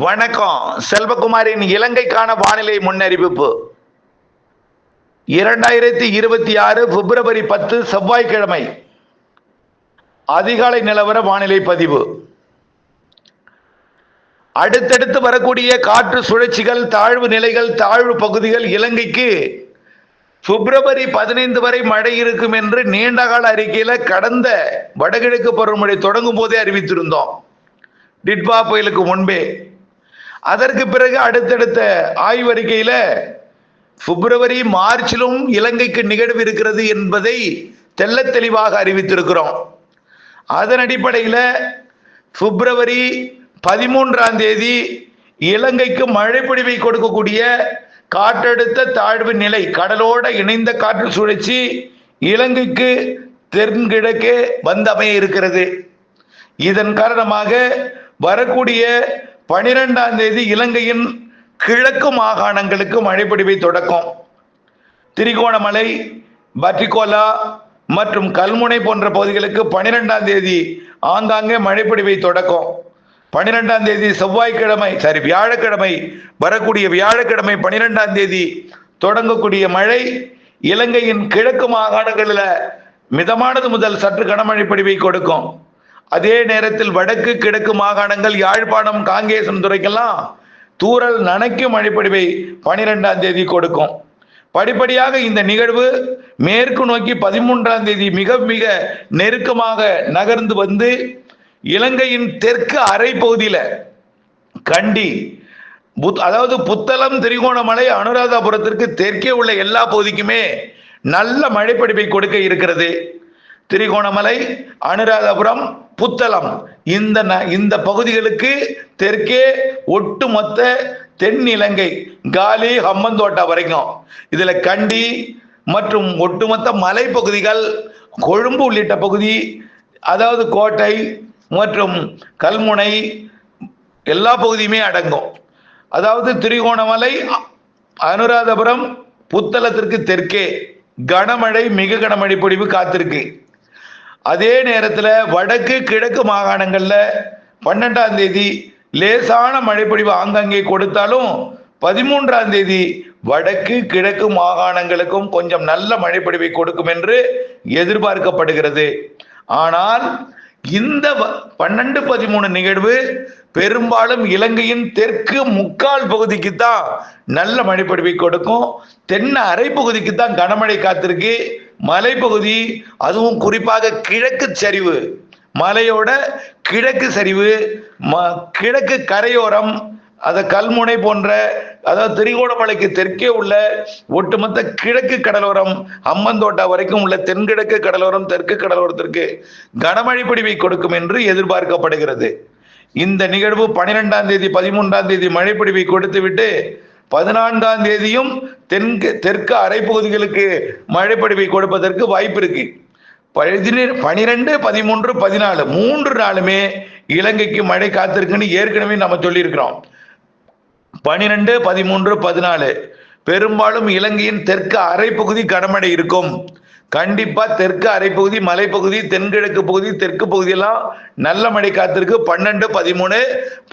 வணக்கம். செல்வகுமாரின் இலங்கைக்கான வானிலை முன்னறிவிப்பு. இரண்டாயிரத்தி இருபத்தி ஆறு பிப்ரவரி பத்து செவ்வாய்க்கிழமை. அதிகாலை நிலவர வானிலை பதிவு. அடுத்தடுத்து வரக்கூடிய காற்று சுழற்சிகள் தாழ்வு நிலைகள் தாழ்வு பகுதிகள் இலங்கைக்கு பிப்ரவரி பதினைந்து வரை மழை இருக்கும் என்று நீண்டகால அறிக்கையில கடந்த வடகிழக்கு பருவமழை தொடங்கும் போதே அறிவித்திருந்தோம். டிட்பா புயலுக்கு முன்பே. அதற்கு பிறகு அடுத்தடுத்த ஆய்வறிக்கையில பிப்ரவரி மார்ச்சிலும் இலங்கைக்கு நிகழ்வு இருக்கிறது என்பதை தெள்ளத் தெளிவாக அறிவித்திருக்கிறோம். அதன் அடிப்படையில் பிப்ரவரி பதிமூன்றாம் தேதி இலங்கைக்கு மழை பொழிவை கொடுக்கக்கூடிய காற்றழுத்த தாழ்வு நிலை கடலோட இணைந்த காற்று சுழற்சி இலங்கைக்கு தென்கிழக்கே வந்தமைய இருக்கிறது. இதன் காரணமாக வரக்கூடிய பனிரெண்டாம் தேதி இலங்கையின் கிழக்கு மாகாணங்களுக்கு மழைப்பிடிவை தொடக்கம். திரிகோணமலை பட்டிகோலா மற்றும் கல்முனை போன்ற பகுதிகளுக்கு பனிரெண்டாம் தேதி ஆங்காங்கே மழைப்பிடிவை தொடக்கம். பனிரெண்டாம் தேதி செவ்வாய்க்கிழமை சாரி வியாழக்கிழமை வரக்கூடிய வியாழக்கிழமை பனிரெண்டாம் தேதி தொடங்கக்கூடிய மழை இலங்கையின் கிழக்கு மாகாணங்களில் மிதமானது முதல் சற்று கனமழை பிடிவை கொடுக்கும். அதே நேரத்தில் வடக்கு கிழக்கு மாகாணங்கள் யாழ்ப்பாணம் காங்கேசன் துறைக்கெல்லாம் தூரல் நனைக்கும் மழைப்பொழிவை பனிரெண்டாம் தேதி கொடுக்கும். படிப்படியாக இந்த நிகழ்வு மேற்கு நோக்கி பதிமூன்றாம் தேதி மிக மிக நெருக்கமாக நகர்ந்து வந்து இலங்கையின் தெற்கு அரை பகுதியில் கண்டி புத் அதாவது புத்தளம் திரிகோணமலை அனுராதபுரத்திற்கு தெற்கே உள்ள எல்லா பகுதிக்குமே நல்ல மழைப்பிடிப்பை கொடுக்க இருக்கிறது. திரிகோணமலை அனுராதபுரம் புத்தளம். இந்த ந- இந்த பகுதிகளுக்கு தெற்கே ஒட்டுமொத்த தென் இலங்கை காலி ஹம்மந்தோட்டா வரைக்கும். இதுல கண்டி மற்றும் ஒட்டுமொத்த மலைப்பகுதிகள் கொழும்பு உள்ளிட்ட பகுதி அதாவது கோட்டை மற்றும் கல்முனை எல்லா பகுதியுமே அடங்கும். அதாவது திரிகோணமலை அனுராதபுரம் புத்தளத்திற்கு தெற்கே. கனமழை மிக கனமழை பொழிவு காத்திருக்கு. அதே நேரத்தில் வடக்கு கிழக்கு மாகாணங்களில் பன்னெண்டாம் தேதி லேசான மழைப்பொழிவு ஆங்காங்கே கொடுத்தாலும் பதிமூன்றாம் தேதி வடக்கு கிழக்கு மாகாணங்களுக்கும் கொஞ்சம் நல்ல மழைப்பொழிவை கொடுக்கும் என்று எதிர்பார்க்கப்படுகிறது. ஆனால் இந்த பன்னெண்டு பதிமூணு நிகழ்வு பெரும்பாலும் இலங்கையின் தெற்கு முக்கால் பகுதிக்கு தான் நல்ல மழைப்பொழிவை கொடுக்கும். தென் அரை பகுதிக்கு தான் கனமழை காத்திருக்கு. மலைப்பகுதி அதுவும் குறிப்பாக கிழக்கு சரிவு. மலையோட கிழக்கு சரிவு ம- கிழக்கு கரையோரம் அதை கல்முனை போன்ற அதாவது திரிகோணமலைக்கு தெற்கே உள்ள ஒட்டுமொத்த கிழக்கு கடலோரம் அம்மந்தோட்டா வரைக்கும் உள்ள தென்கிழக்கு கடலோரம் தெற்கு கடலோரத்திற்கு கனமழை பிடிவை கொடுக்கும் என்று எதிர்பார்க்கப்படுகிறது. இந்த நிகழ்வு பனிரெண்டாம் தேதி பதிமூன்றாம் தேதி மழைப்பிடிவை கொடுத்துவிட்டு பதினான்காம் தேதியும் தென்கு தெற்கு அரைப்பகுதிகளுக்கு மழைப்பொழிவை கொடுப்பதற்கு வாய்ப்பு இருக்கு. பனிரெண்டு பதிமூன்று பதினாலு மூன்று நாளுமே இலங்கைக்கு மழை காத்திருக்குன்னு ஏற்கனவே நம்ம சொல்லியிருக்கிறோம். பனிரெண்டு பதிமூன்று பதினாலு. பெரும்பாலும் இலங்கையின் தெற்கு அரைப்பகுதி கனமழை இருக்கும். கண்டிப்பா தெற்கு அரைப்பகுதி மலைப்பகுதி தென்கிழக்கு பகுதி தெற்கு பகுதியெல்லாம் நல்ல மழை காத்திருக்கு. பன்னெண்டு பதிமூணு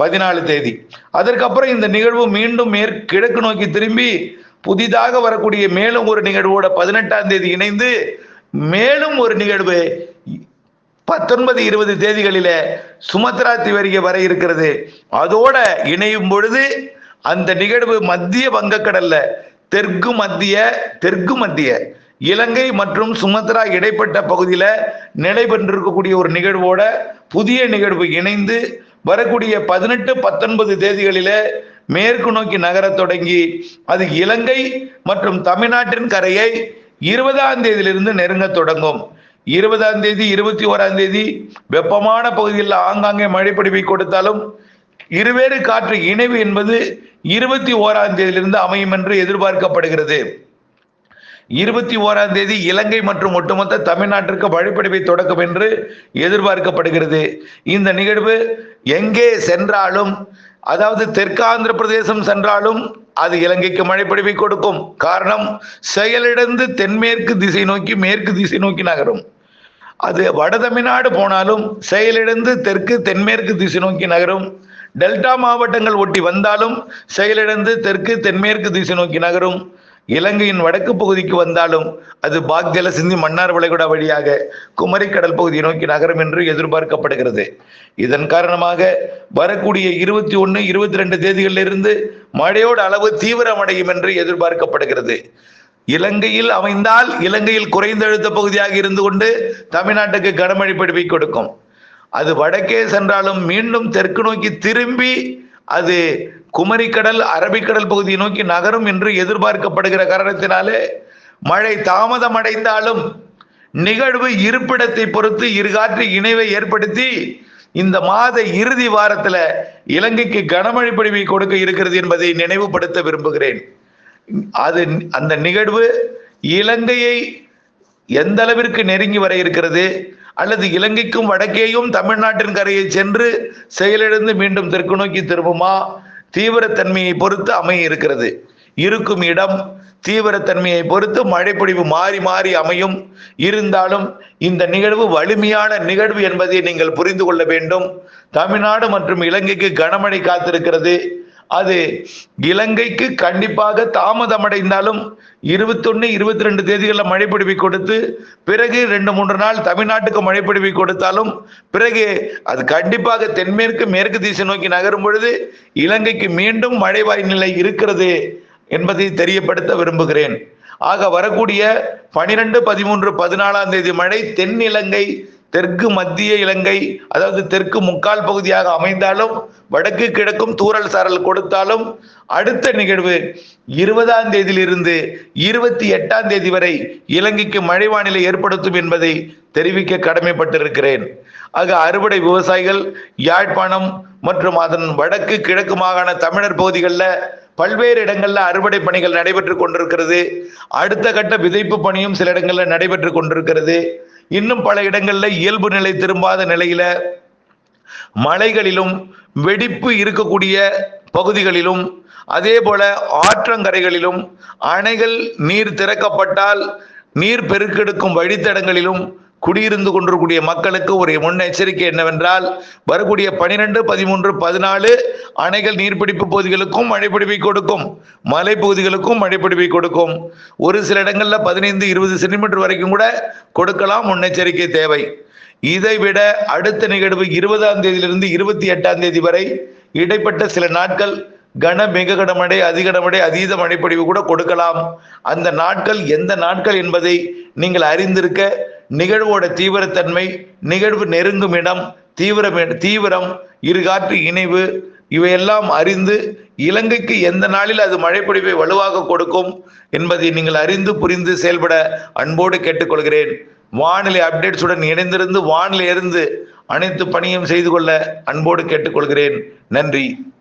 பதினாலு தேதி. அதற்கப்புறம் இந்த நிகழ்வு மீண்டும் மேற்கிழக்கு நோக்கி திரும்பி புதிதாக வரக்கூடிய மேலும் ஒரு நிகழ்வோட பதினெட்டாம் தேதி இணைந்து மேலும் ஒரு நிகழ்வு பத்தொன்பது இருபது தேதிகளில சுமத்ரா தீவரிகை வர இருக்கிறது. அதோட இணையும் பொழுது அந்த நிகழ்வு மத்திய வங்கக்கடல்ல தெற்கு மத்திய தெற்கு மத்திய இலங்கை மற்றும் சுமத்ரா இடைப்பட்ட பகுதியில் நிலை பெற்றிருக்கக்கூடிய ஒரு நிகழ்வோட புதிய நிகழ்வு இணைந்து வரக்கூடிய பதினெட்டு பத்தொன்பது தேதிகளில மேற்கு நோக்கி நகரத் தொடங்கி அது இலங்கை மற்றும் தமிழ்நாட்டின் கரையை இருபதாம் தேதியிலிருந்து நெருங்கத் தொடங்கும். இருபதாம் தேதி இருபத்தி ஓராம் தேதி வெப்பமான பகுதியில் ஆங்காங்கே மழைப்பிடிவை கொடுத்தாலும் இருவேறு காற்று இணைவு என்பது இருபத்தி ஓராம் தேதியிலிருந்து அமையும் என்று எதிர்பார்க்கப்படுகிறது. இருபத்தி ஓராம் தேதி இலங்கை மற்றும் ஒட்டுமொத்த தமிழ்நாட்டிற்கு மழைப்பிடிவை தொடக்கம் என்று எதிர்பார்க்கப்படுகிறது. இந்த நிகழ்வு எங்கே சென்றாலும் அதாவது தெற்கு ஆந்திர பிரதேசம் சென்றாலும் அது இலங்கைக்கு மழைப்படிவை கொடுக்கும். காரணம் செயலிழந்து தென்மேற்கு திசை நோக்கி மேற்கு திசை நோக்கி நகரும். அது வட தமிழ்நாடு போனாலும் செயலிழந்து தெற்கு தென்மேற்கு திசை நோக்கி நகரும். டெல்டா மாவட்டங்கள் ஒட்டி வந்தாலும் செயலிழந்து தெற்கு தென்மேற்கு திசை நோக்கி நகரும். இலங்கையின் வடக்கு பகுதிக்கு வந்தாலும் அது பாக் ஜலசிந்தி மன்னார் வளைகுடா வழியாக குமரி கடல் பகுதியை நோக்கி நகரும் என்று எதிர்பார்க்கப்படுகிறது. இதன் காரணமாக வரக்கூடிய இருபத்தி ஒன்று இருபத்தி ரெண்டு தேதிகளிலிருந்து மழையோட அளவு தீவிரமடையும் என்று எதிர்பார்க்கப்படுகிறது. இலங்கையில் அமைந்தால் இலங்கையில் குறைந்த அழுத்த பகுதியாக இருந்து கொண்டு தமிழ்நாட்டுக்கு கனமழை பிடிப்பை கொடுக்கும். அது வடக்கே சென்றாலும் மீண்டும் தெற்கு நோக்கி திரும்பி அது குமரிக்கடல் அரபிக்கடல் பகுதியை நோக்கி நகரும் என்று எதிர்பார்க்கப்படுகிற காரணத்தினாலே மழை தாமதம் அடைந்தாலும் நிகழ்வு இருப்பிடத்தை பொறுத்து இருகாற்று இணைவை ஏற்படுத்தி இந்த மாத இறுதி வாரத்தில் இலங்கைக்கு கனமழை பொழிவை கொடுக்க இருக்கிறது என்பதை நினைவுபடுத்த விரும்புகிறேன். அது அந்த நிகழ்வு இலங்கையை எந்த அளவிற்கு நெருங்கி வர இருக்கிறது அல்லது இலங்கைக்கும் வடக்கேயும் தமிழ்நாட்டின் கரையை சென்று செயலிழந்து மீண்டும் தெற்கு நோக்கி திரும்புமா? தீவிரத்தன்மையை பொறுத்து அமைய இருக்கிறது. இருக்கும் இடம் தீவிரத்தன்மையை பொறுத்து மழைப்பொழிவு மாறி மாறி அமையும். இருந்தாலும் இந்த நிகழ்வு வலிமையான நிகழ்வு என்பதை நீங்கள் புரிந்து கொள்ள வேண்டும். தமிழ்நாடு மற்றும் இலங்கைக்கு கனமழை காத்திருக்கிறது. அது இலங்கைக்கு கண்டிப்பாக தாமதம் அடைந்தாலும் இருபத்தொன்னு இருபத்தி ரெண்டு தேதிகளில் மழைப்பிடிவை கொடுத்து பிறகு ரெண்டு மூன்று நாள் தமிழ்நாட்டுக்கு மழைப்பிடிவி கொடுத்தாலும் பிறகு அது கண்டிப்பாக தென்மேற்கு மேற்கு திசை நோக்கி நகரும் பொழுது இலங்கைக்கு மீண்டும் மழைவாய் நிலை இருக்கிறது என்பதை தெரியப்படுத்த விரும்புகிறேன். ஆக வரக்கூடிய பனிரெண்டு பதிமூன்று பதினாலாம் தேதி மழை தென் இலங்கை தெற்கு மத்திய இலங்கை அதாவது தெற்கு முக்கால் பகுதியாக அமைந்தாலும் வடக்கு கிழக்கும் தூறல் சாரல் கொடுத்தாலும் அடுத்த நிகழ்வு இருபதாம் தேதியிலிருந்து இருபத்தி எட்டாம் தேதி வரை இலங்கைக்கு மழை வானிலை ஏற்படுத்தும் என்பதை தெரிவிக்க கடமைப்பட்டிருக்கிறேன். ஆக அறுவடை விவசாயிகள் யாழ்ப்பாணம் மற்றும் அதன் வடக்கு கிழக்கு மாகாண தமிழர் பகுதிகளில் பல்வேறு இடங்களில் அறுவடை பணிகள் நடைபெற்று கொண்டிருக்கிறது. அடுத்த கட்ட விதைப்பு பணியும் சில இடங்களில் நடைபெற்று கொண்டிருக்கிறது. இன்னும் பல இடங்களில் இயல்பு நிலை திரும்பாத நிலையில மலைகளிலும் வெடிப்பு இருக்கக்கூடிய பகுதிகளிலும் அதே போல ஆற்றங்கரைகளிலும் அணைகள் நீர் திறக்கப்பட்டால் நீர் பெருக்கெடுக்கும் வழித்தடங்களிலும் குடியிருந்து கொண்டிருக்கூடிய மக்களுக்கு ஒரு முன்னெச்சரிக்கை என்னவென்றால் வரக்கூடிய பனிரெண்டு பதிமூன்று பதினாலு அணைகள் நீர்பிடிப்பு பகுதிகளுக்கும் மழைப்பிடிப்பை கொடுக்கும். மலைப்பகுதிகளுக்கும் மழைப்பிடிப்பை கொடுக்கும். ஒரு சில இடங்களில் பதினைந்து இருபது சென்டிமீட்டர் வரைக்கும் கூட கொடுக்கலாம் முன்னெச்சரிக்கை தேவை. இதை விட அடுத்த நிகழ்வு இருபதாம் தேதியிலிருந்து இருபத்தி எட்டாம் தேதி வரை இடைப்பட்ட சில நாட்கள் கன மிக கனமடை அதிகனமழை அதீத மழைப்பொழிவு கூட கொடுக்கலாம். அந்த நாட்கள் எந்த நாட்கள் என்பதை நீங்கள் அறிந்திருக்க நிகழ்வோட தீவிரத்தன்மை நிகழ்வு நெருங்கும் இடம் தீவிரம் தீவிரம் இருகாற்று இணைவு இவையெல்லாம் அறிந்து இலங்கைக்கு எந்த நாளில் அது மழைப்பொழிவை வலுவாக கொடுக்கும் என்பதை நீங்கள் அறிந்து புரிந்து செயல்பட அன்போடு கேட்டுக்கொள்கிறேன். வானிலை அப்டேட்ஸுடன் இணைந்திருந்து வானிலை இருந்து அனைத்து பணியும் செய்து கொள்ள அன்போடு கேட்டுக்கொள்கிறேன். நன்றி.